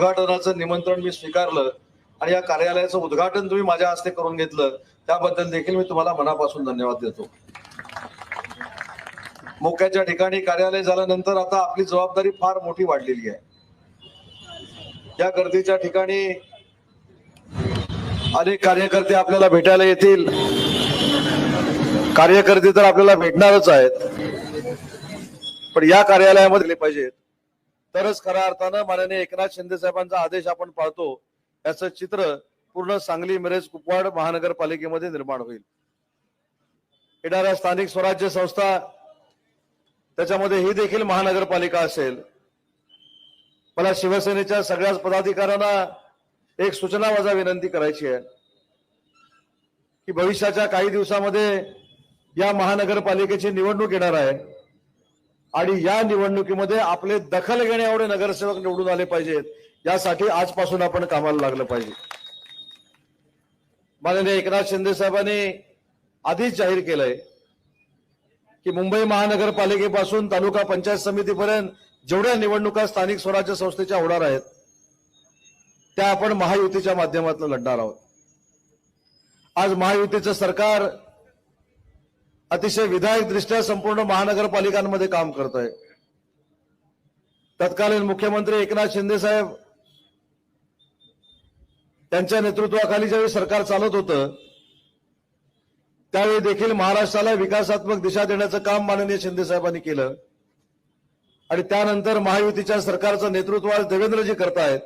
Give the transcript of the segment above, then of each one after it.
उद्घाटनाचं निमंत्रण मी स्वीकारलं आणि या कार्यालयाचं उद्घाटन तुम्ही माझ्या हस्ते करून घेतलं त्याबद्दल देखील मी तुम्हाला मनापासून धन्यवाद देतो. मोक्याच्या ठिकाणी कार्यालय झाल्यानंतर आता आपली जबाबदारी फार मोठी वाढलेली आहे. या गर्दीच्या ठिकाणी अनेक कार्यकर्ते आपल्याला भेटायला येतील. कार्यकर्ते तर आपल्याला भेटणारच आहेत. पण या कार्यालयामध्ये पाहिजेत. तरच खऱ्या अर्थानं माननीय एकनाथ शिंदे साहेबांचा आदेश आपण पाळतो. याचं चित्र पूर्ण सांगली मिरज कुपवाड महानगरपालिकेमध्ये निर्माण होईल. येणाऱ्या स्थानिक स्वराज्य संस्था त्याच्यामध्ये ही देखील महानगरपालिका असेल. मला शिवसेनेच्या सगळ्याच पदाधिकाऱ्यांना एक सूचना माझा विनंती करायची आहे की भविष्याच्या काही दिवसामध्ये या महानगरपालिकेची निवडणूक येणार आहे. आणि या निवडणुकीमध्ये आपले दखल घेणे एवढे नगरसेवक निवडून आले पाहिजेत. यासाठी आजपासून आपण कामाला लागलं पाहिजे. माननीय एकनाथ शिंदे साहेबांनी आधीच जाहीर केलंय की मुंबई महानगरपालिकेपासून तालुका पंचायत समितीपर्यंत जेवढ्या निवडणुका स्थानिक स्वराज्य संस्थेच्या होणार आहेत त्या आपण महायुतीच्या माध्यमातून लढणार आहोत. आज महायुतीचं सरकार अतिशय विधायक दृष्ट्या संपूर्ण महानगरपालिकांमध्ये काम करत आहे तत्कालीन मुख्यमंत्री एकनाथ शिंदे साहेब त्यांच्या नेतृत्वाखाली ज्यावेळी सरकार चालत होतं त्यावेळी देखील महाराष्ट्राला विकासात्मक दिशा देण्याचं काम माननीय शिंदे साहेबांनी केलं. आणि त्यानंतर महायुतीच्या सरकारचं नेतृत्व आज देवेंद्रजी करतायत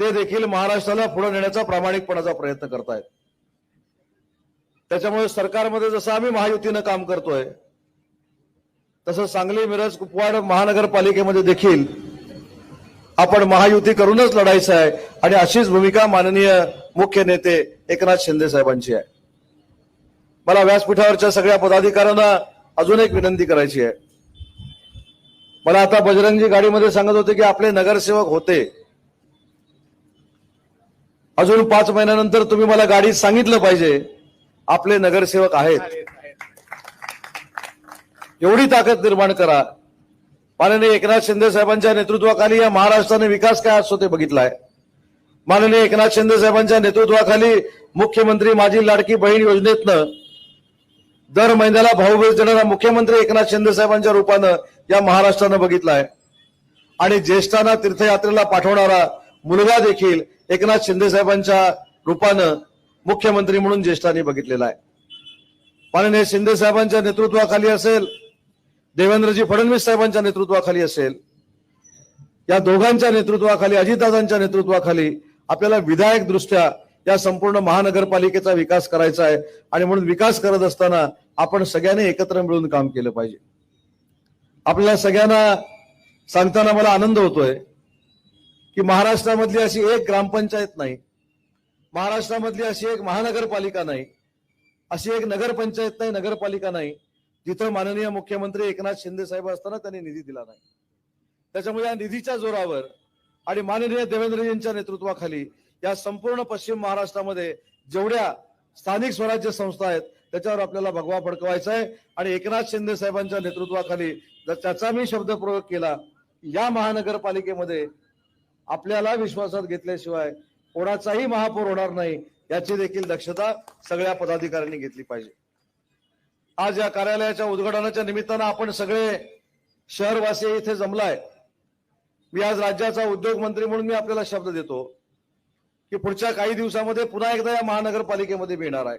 ते देखील महाराष्ट्राला पुढे नेण्याचा प्रामाणिकपणाचा प्रयत्न करतायत. त्याच्यामुळे सरकारमध्ये जसं आम्ही महायुतीनं काम करतोय तसं सांगली मिरज कुपवाड महानगरपालिकेमध्ये देखील आपण महायुती करूनच लढायचं आहे आणि अशीच भूमिका माननीय मुख्य नेते एकनाथ शिंदे साहेबांची आहे. मला व्यासपीठावरच्या सगळ्या पदाधिकाऱ्यांना अजून एक विनंती करायची आहे. मला आता बजरंगजी गाडीमध्ये सांगत होते की आपले नगरसेवक होते. अजून पाच महिन्यानंतर तुम्ही मला गाडीत सांगितलं पाहिजे. आपले नगरसेवक आहेत. एवढी ताकद निर्माण करा. माननीय एकनाथ शिंदे साहेबांच्या नेतृत्वाखाली या महाराष्ट्राने विकास काय असतो ते बघितलाय. माननीय एकनाथ शिंदे साहेबांच्या नेतृत्वाखाली मुख्यमंत्री माझी लाडकी बहीण योजनेतनं दर महिन्याला भाऊबीज देणारा मुख्यमंत्री एकनाथ शिंदे साहेबांच्या रूपानं या महाराष्ट्रानं बघितलाय. आणि ज्येष्ठांना तीर्थयात्रेला पाठवणारा मुलगा देखील एकनाथ शिंदे साहेबांच्या रूपानं मुख्यमंत्री म्हणून ज्येष्ठांनी बघितलेला आहे. माननीय शिंदे साहेबांच्या नेतृत्वाखाली असेल देवेंद्रजी फडणवीस साहेबांच्या नेतृत्वाखाली असेल या दोघांच्या नेतृत्वाखाली अजितदादांच्या नेतृत्वाखाली आपल्याला विधायक दृष्ट्या या संपूर्ण महानगरपालिकेचा विकास करायचा आहे आणि म्हणून विकास करत असताना आपण सगळ्यांनी एकत्र मिळून काम केलं पाहिजे. आपल्याला सगळ्यांना सांगताना मला आनंद होतोय की महाराष्ट्रामधली अशी एक ग्रामपंचायत नाही महाराष्ट्रामधली अशी एक महानगरपालिका नाही अशी एक नगरपंचायत नाही नगरपालिका नाही जिथं माननीय मुख्यमंत्री एकनाथ शिंदे साहेब असताना त्यांनी निधी दिला नाही. त्याच्यामुळे या निधीच्या जोरावर आणि माननीय देवेंद्रजींच्या नेतृत्वाखाली या संपूर्ण पश्चिम महाराष्ट्रामध्ये जेवढ्या स्थानिक स्वराज्य संस्था आहेत त्याच्यावर आपल्याला भगवा फडकवायचा आहे आणि एकनाथ शिंदे साहेबांच्या नेतृत्वाखाली जर त्याचा मी शब्द प्रयोग केला या महानगरपालिकेमध्ये आपल्याला विश्वासात घेतल्याशिवाय कोणाचाही महापौर होणार नाही याची देखील दक्षता सगळ्या पदाधिकाऱ्यांनी घेतली पाहिजे. आज या कार्यालयाच्या उद्घाटनाच्या निमित्तानं आपण सगळे शहरवासी इथे जमलाय. मी आज राज्याचा उद्योग मंत्री म्हणून मी आपल्याला शब्द देतो की पुढच्या काही दिवसामध्ये पुन्हा एकदा या महानगरपालिकेमध्ये मी येणार आहे.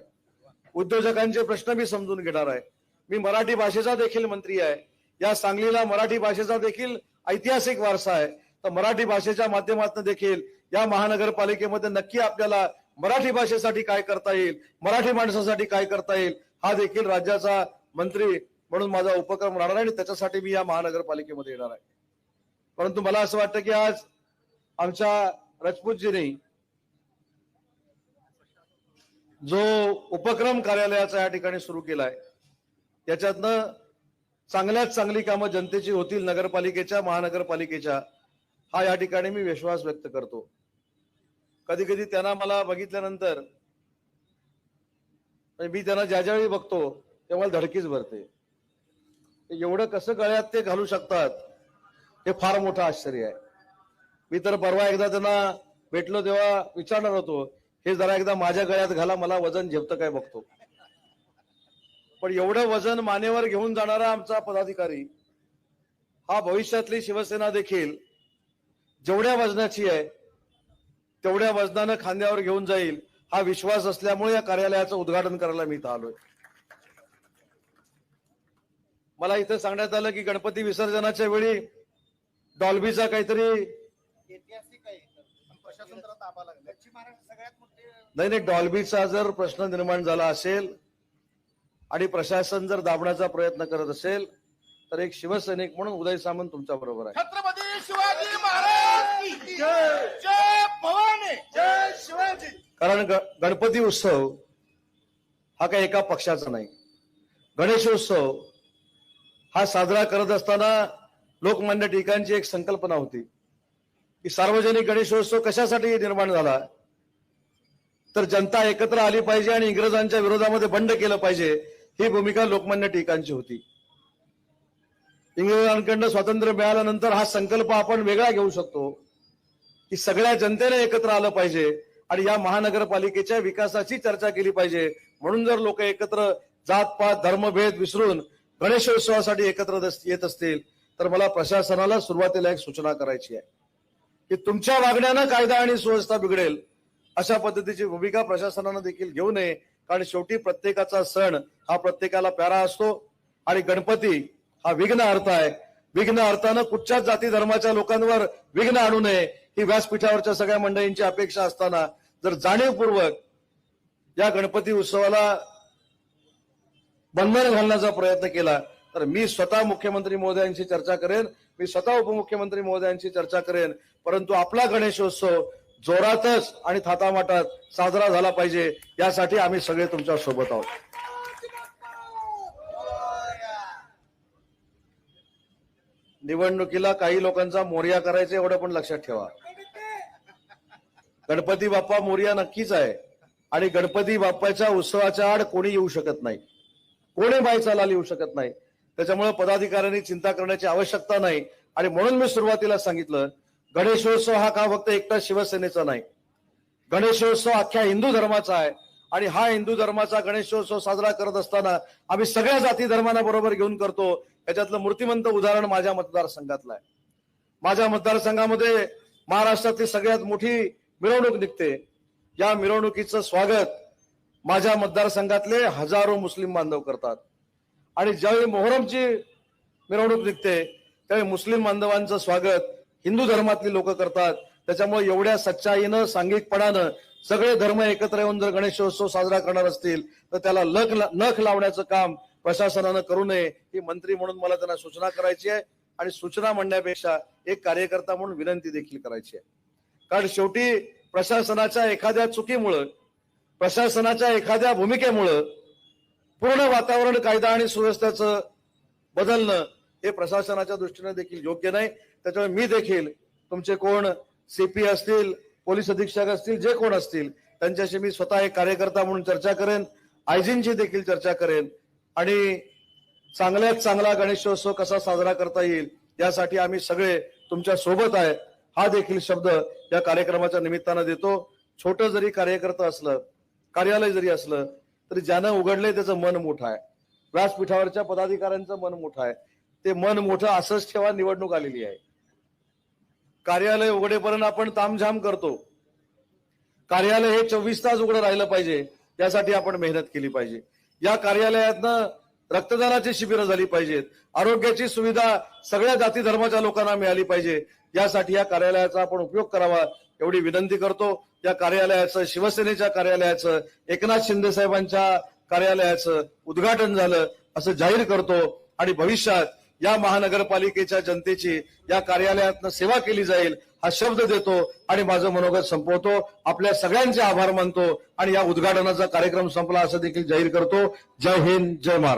उद्योजकांचे प्रश्न मी समजून घेणार आहे. मी मराठी भाषेचा देखील मंत्री आहे. या सांगलीला मराठी भाषेचा देखील ऐतिहासिक वारसा आहे. तर मराठी भाषेच्या माध्यमातून देखील या महानगरपालिकेमध्ये नक्की आपल्याला मराठी भाषेसाठी काय करता येईल मराठी माणसासाठी काय करता येईल हा देखील राज्याचा मंत्री म्हणून माझा उपक्रम राहणार आहे आणि त्याच्यासाठी मी या महानगरपालिकेमध्ये येणार आहे. परंतु मला असं वाटतं की आज आमच्या राजपूतजीने जो उपक्रम कार्यालयाचा या ठिकाणी सुरू केलाय त्याच्यातनं चांगल्यात चांगली कामं जनतेची होतील नगरपालिकेच्या महानगरपालिकेच्या हा या ठिकाणी मी विश्वास व्यक्त करतो. कधी कधी त्यांना मला बघितल्यानंतर म्हणजे मी त्यांना ज्या ज्यावेळी बघतो तेव्हा धडकीच भरते. एवढं कसं गळ्यात ते घालू शकतात हे फार मोठं आश्चर्य आहे. मी तर परवा एकदा त्यांना भेटलो तेव्हा विचारणार होतो हे जरा एकदा माझ्या गळ्यात घाला मला वजन झेपतं काय बघतो? पण एवढं वजन मानेवर घेऊन जाणारा आमचा पदाधिकारी हा भविष्यातली शिवसेना देखील जेवढ्या वजनाची आहे तेवढ्या वजनानं खांद्यावर घेऊन जाईल हा विश्वास असल्यामुळे या कार्यालयाचं उद्घाटन करायला मी इथं आलोय. मला इथं सांगण्यात आलं की गणपती विसर्जनाच्या वेळी डॉल्बीचा काहीतरी नाही नाही डॉल्बीचा जर प्रश्न निर्माण झाला असेल आणि प्रशासन जर दाबण्याचा प्रयत्न करत असेल तर एक शिवसैनिक म्हणून उदय सामंत तुमच्या बरोबर आहे. छत्रपती शिवाजी जय भवानी जय शिवाजी. कारण ग- गणपती उत्सव हा काही एका पक्षाचा नाही. गणेशोत्सव हा साजरा करत असताना लोकमान्य टिकांची एक संकल्पना होती की सार्वजनिक गणेशोत्सव कशासाठी निर्माण झाला? तर जनता एकत्र आली पाहिजे आणि इंग्रजांच्या विरोधामध्ये बंड केलं पाहिजे ही भूमिका लोकमान्य टिकांची होती. इंग्रजांकडनं स्वातंत्र्य मिळाल्यानंतर हा संकल्प आपण वेगळा घेऊ शकतो. की सगळ्या जनतेने एकत्र आलं पाहिजे आणि या महानगरपालिकेच्या विकासाची चर्चा केली पाहिजे. म्हणून जर लोक एकत्र जात पात धर्मभेद विसरून गणेशोत्सवासाठी एकत्र येत असतील तर मला प्रशासनाला सुरुवातीला एक सूचना करायची आहे. की तुमच्या वागण्यानं कायदा आणि सुव्यवस्था बिघडेल अशा पद्धतीची भूमिका प्रशासनानं देखील घेऊ नये कारण शेवटी प्रत्येकाचा सण हा प्रत्येकाला प्यारा असतो आणि गणपती हा विघ्न अर्थ आहे विघ्न अर्थानं कुठच्याच जाती धर्माच्या लोकांवर विघ्न आणू नये ही व्यासपीठावरच्या सगळ्या मंडळींची अपेक्षा असताना जर जाणीवपूर्वक या गणपती उत्सवाला बंधन घालण्याचा प्रयत्न केला तर मी स्वतः मुख्यमंत्री महोदयांशी चर्चा करेन मी स्वतः उपमुख्यमंत्री महोदयांशी चर्चा करेन परंतु आपला गणेशोत्सव जोरातच आणि थातामाटात साजरा झाला पाहिजे यासाठी आम्ही सगळे तुमच्यासोबत आहोत. निवडणुकीला काही लोकांचा मोर्या करायचा एवढं पण लक्षात ठेवा. गणपती बाप्पा मोर्या नक्कीच आहे. आणि गणपती बाप्पाच्या उत्सवाच्या आड कोणी येऊ शकत नाही. कोणी बाई येऊ शकत नाही. त्याच्यामुळे पदाधिकाऱ्यांनी चिंता करण्याची आवश्यकता नाही. आणि म्हणून मी सुरुवातीला सांगितलं गणेशोत्सव हा का फक्त एकटा शिवसेनेचा नाही. गणेशोत्सव अख्ख्या हिंदू धर्माचा आहे. आणि हा हिंदू धर्माचा गणेशोत्सव साजरा करत असताना आम्ही सगळ्या जाती धर्मांना बरोबर घेऊन करतो. याच्यातलं मूर्तिमंत उदाहरण माझ्या मतदारसंघातलं आहे. माझ्या मतदारसंघामध्ये महाराष्ट्रातली सगळ्यात मोठी मिरवणूक निघते. या मिरवणुकीचं स्वागत माझ्या मतदारसंघातले हजारो मुस्लिम बांधव करतात. आणि ज्यावेळी मोहरमची मिरवणूक निघते त्यावेळी मुस्लिम बांधवांचं स्वागत हिंदू धर्मातली लोक करतात. त्याच्यामुळे एवढ्या सच्चाईनं सांघिकपणानं सगळे धर्म एकत्र येऊन जर गणेशोत्सव साजरा करणार असतील तर त्याला लख नख लावण्याचं काम प्रशासनानं करू नये ही मंत्री म्हणून मला त्यांना सूचना करायची आहे आणि सूचना म्हणण्यापेक्षा एक कार्यकर्ता म्हणून विनंती देखील करायची आहे. कारण शेवटी प्रशासनाच्या एखाद्या चुकीमुळं प्रशासनाच्या एखाद्या भूमिकेमुळं पूर्ण वातावरण कायदा आणि सुव्यवस्थेचं बदलणं हे प्रशासनाच्या दृष्टीने देखील योग्य नाही. त्याच्यामुळे मी देखील तुमचे कोण सीपी असतील पोलीस अधीक्षक असतील जे कोण असतील त्यांच्याशी मी स्वतः एक कार्यकर्ता म्हणून चर्चा करेन. आयजींची देखील चर्चा करेन. आणि चांगल्यात चांगला गणेशोत्सव कसा साजरा करता येईल यासाठी आम्ही सगळे तुमच्यासोबत आहे. हा देखील शब्द या कार्यक्रमाच्या निमित्तानं देतो. छोटं जरी कार्यकर्ता असलं कार्यालय जरी असलं तरी ज्यानं उघडलंय त्याचं मन मोठं आहे. व्यासपीठावरच्या पदाधिकाऱ्यांचं मन मोठं आहे. ते मन मोठं असंच ठेवा निवडणूक आलेली आहे. कार्यालय उघडेपर्यंत आपण तामझाम करतो. कार्यालय हे चोवीस तास उघडं राहिलं पाहिजे. त्यासाठी आपण मेहनत केली पाहिजे. या कार्यालयातनं रक्तदानाची शिबिरं झाली पाहिजेत. आरोग्याची सुविधा सगळ्या जाती धर्माच्या लोकांना मिळाली पाहिजे. यासाठी या कार्यालयाचा आपण उपयोग करावा एवढी विनंती करतो. या कार्यालयाचं शिवसेनेच्या कार्यालयाचं एकनाथ शिंदे साहेबांच्या कार्यालयाचं उद्घाटन झालं असं जाहीर करतो. आणि भविष्यात या महानगरपालिकेच्या जनतेची या कार्यालयातनं सेवा केली जाईल हा शब्द देतो आणि माझं मनोगत संपवतो. आपल्या सगळ्यांचे आभार मानतो आणि या उद्घाटनाचा कार्यक्रम संपला असं देखील जाहीर करतो. जय हिंद जय महाराष्ट्र.